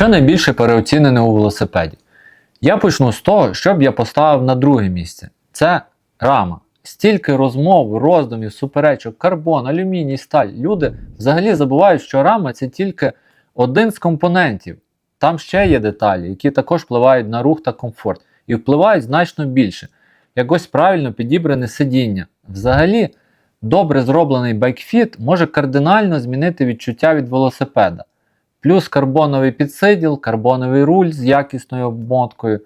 Що найбільше переоцінене у велосипеді? Я почну з того, що б я поставив на друге місце. Це рама. Стільки розмов, роздумів, суперечок, карбон, алюміній, сталь. Люди взагалі забувають, що рама це тільки один з компонентів. Там ще є деталі, які також впливають на рух та комфорт, і впливають значно більше. Якось правильно підібране сидіння. Взагалі, добре зроблений байкфіт може кардинально змінити відчуття від велосипеда. Плюс карбоновий підсиділ, карбоновий руль з якісною обмоткою.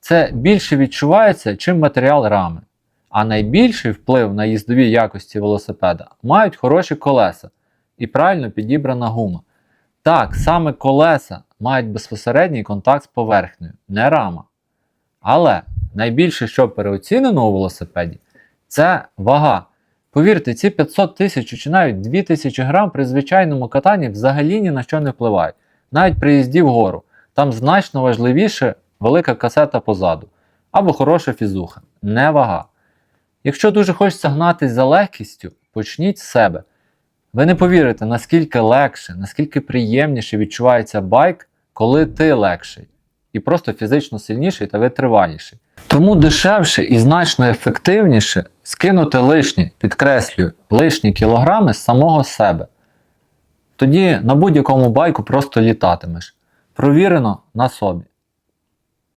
Це більше відчувається, чим матеріал рами. А найбільший вплив на їздові якості велосипеда мають хороші колеса і правильно підібрана гума. Так, саме колеса мають безпосередній контакт з поверхнею, не рама. Але найбільше, що переоцінено у велосипеді, це вага. Повірте, ці 500 тисяч чи навіть 2000 грам при звичайному катанні взагалі ні на що не впливають. Навіть при їзді вгору. Там значно важливіше велика касета позаду. Або хороша фізуха, не вага. Якщо дуже хочеться гнатись за легкістю, почніть з себе. Ви не повірите, наскільки легше, наскільки приємніше відчувається байк, коли ти легший. І просто фізично сильніший та витриваліший. Тому дешевше і значно ефективніше скинути лишні, підкреслюю, лишні кілограми з самого себе. Тоді на будь-якому байку просто літатимеш. Провірено на собі.